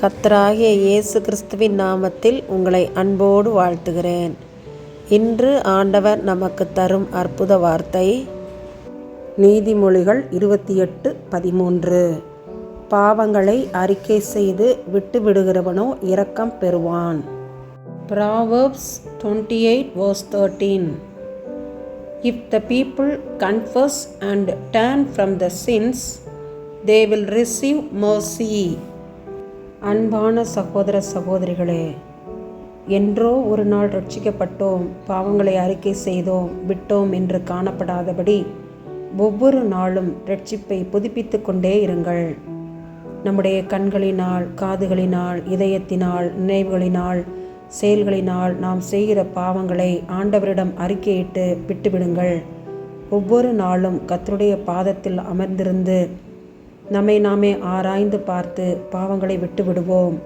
கத்தராகிய இயேசு கிறிஸ்துவின் நாமத்தில் உங்களை அன்போடு வாழ்த்துகிறேன். இன்று ஆண்டவர் நமக்கு தரும் அற்புத வார்த்தை நீதிமொழிகள் இருபத்தி எட்டு பதிமூன்று. பாவங்களை அறிக்கை செய்து விட்டு விடுகிறவனோ இரக்கம் பெறுவான். Proverbs twenty eight verse thirteen. If the people confess and turn from the sins they will receive mercy. அன்பான சகோதர சகோதரிகளே என்றோ ஒரு நாள் ரட்சிக்கப்பட்டோம் பாவங்களை அறிக்கை செய்தோம் விட்டோம் என்று காணப்படாதபடி ஒவ்வொரு நாளும் ரட்சிப்பை புதுப்பித்து கொண்டே இருங்கள். நம்முடைய கண்களினால் காதுகளினால் இதயத்தினால் நினைவுகளினால் செயல்களினால் நாம் செய்கிற பாவங்களை ஆண்டவரிடம் அறிக்கையிட்டு விட்டுவிடுங்கள். ஒவ்வொரு நாளும் கத்தருடைய பாதத்தில் அமர்ந்திருந்து நம்மை நாமே ஆராய்ந்து பார்த்து பாவங்களை விட்டு விடுவோம்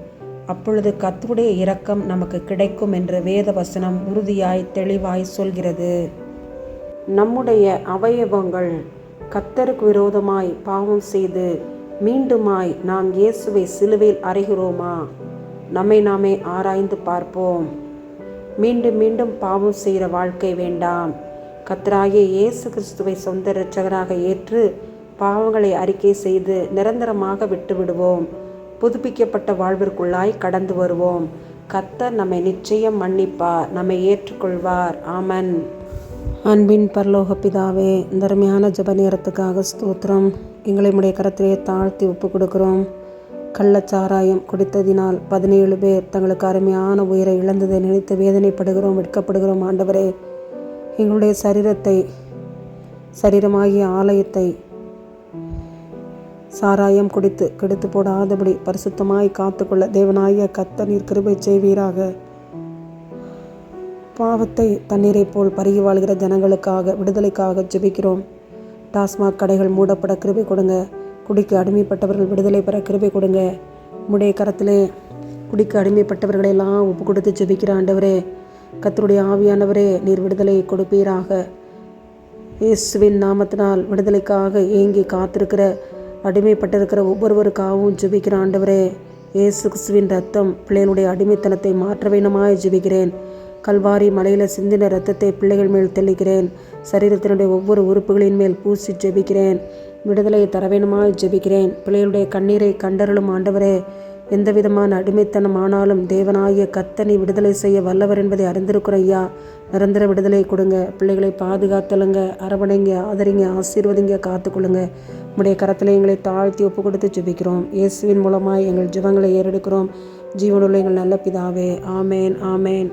அப்பொழுது கத்துடைய இரக்கம் நமக்கு கிடைக்கும் என்று வேத வசனம் உறுதியாய் தெளிவாய் சொல்கிறது. நம்முடைய அவயவங்கள் கத்தருக்கு விரோதமாய் பாவம் செய்து மீண்டுமாய் நாம் இயேசுவை சிலுவையில் அறைகிறோமா? நம்மை நாமே ஆராய்ந்து பார்ப்போம். மீண்டும் மீண்டும் பாவம் செய்கிற வாழ்க்கை வேண்டாம். கத்தராகிய இயேசு கிறிஸ்துவை சொந்த இரட்சகராக ஏற்று பாவங்களை அறிக்கை செய்து நிரந்தரமாக விட்டுவிடுவோம். புதுப்பிக்கப்பட்ட வாழ்விற்குள்ளாய் கடந்து வருவோம். கத்தர் நம்மை நிச்சயம் மன்னிப்பார் நம்மை ஏற்றுக்கொள்வார். ஆமன். அன்பின் பரலோக பிதாவே தருமையான ஜப நேரத்துக்காக ஸ்தோத்திரம். எங்களை உடைய கரத்திலே தாழ்த்தி ஒப்பு கொடுக்கிறோம் கள்ளச்சாராயம் குடித்ததினால் பதினேழு பேர் தங்களுக்கு அருமையான உயிரை இழந்ததை நினைத்து வேதனைப்படுகிறோம் வெட்கப்படுகிறோம். ஆண்டவரே எங்களுடைய சரீரத்தை சரீரமாகிய ஆலயத்தை சாராயம் குடித்து கெடுத்து போடாதபடி பரிசுத்தமாய் காத்துக்கொள்ள தேவனாய கத்த நீர் கிருபை செய்வீராக. பாவத்தை தண்ணீரை போல் பருகி வாழ்கிற ஜனங்களுக்காக விடுதலைக்காக ஜெபிக்கிறோம். டாஸ்மாக் கடைகள் மூடப்பட கிருபை கொடுங்க. குடிக்கு அடிமைப்பட்டவர்கள் விடுதலை பெற கிருபை கொடுங்க. உடைய கரத்திலே குடிக்கு அடிமைப்பட்டவர்களெல்லாம் ஒப்பு கொடுத்து ஜெபிக்கிற ஆண்டவரே கத்தருடைய ஆவியானவரே நீர் விடுதலை கொடுப்பீராக. இயேசுவின் நாமத்தினால் விடுதலைக்காக ஏங்கி காத்திருக்கிற அடிமைப்பட்டிருக்கிற ஒவ்வொருவருக்காகவும் ஜெபிக்கிற ஆண்டவரே இயேசு கிறிஸ்துவின் ரத்தம் பிள்ளைகளுடைய அடிமைத்தனத்தை மாற்ற வேணுமாய் ஜெபிக்கிறேன். கல்வாரி மலையில் சிந்தின ரத்தத்தை பிள்ளைகள் மேல் தெளிக்கிறேன். சரீரத்தினுடைய ஒவ்வொரு உறுப்புகளின் மேல் பூசி ஜெபிக்கிறேன். விடுதலையை தர வேணுமாய் ஜெபிக்கிறேன். பிள்ளைகளுடைய கண்ணீரை கண்டருளும் ஆண்டவரே எந்த விதமான அடிமைத்தனம் ஆனாலும் தேவனாகிய கத்தனை விடுதலை செய்ய வல்லவர் என்பதை அறிந்திருக்கிற ஐயா நிரந்தர விடுதலை கொடுங்க. பிள்ளைகளை பாதுகாத்தலுங்க அரவணைங்க ஆதரிங்க ஆசீர்வதிங்க காத்துக்கொள்ளுங்க. உடைய கரத்தில் எங்களை தாழ்த்தி ஒப்பு கொடுத்து ஜெபிக்கிறோம். இயேசுவின் மூலமாக எங்கள் ஜெபங்களை ஏறெடுக்கிறோம். ஜீவனுள்ள எங்கள் நல்ல பிதாவே. ஆமேன் ஆமேன்.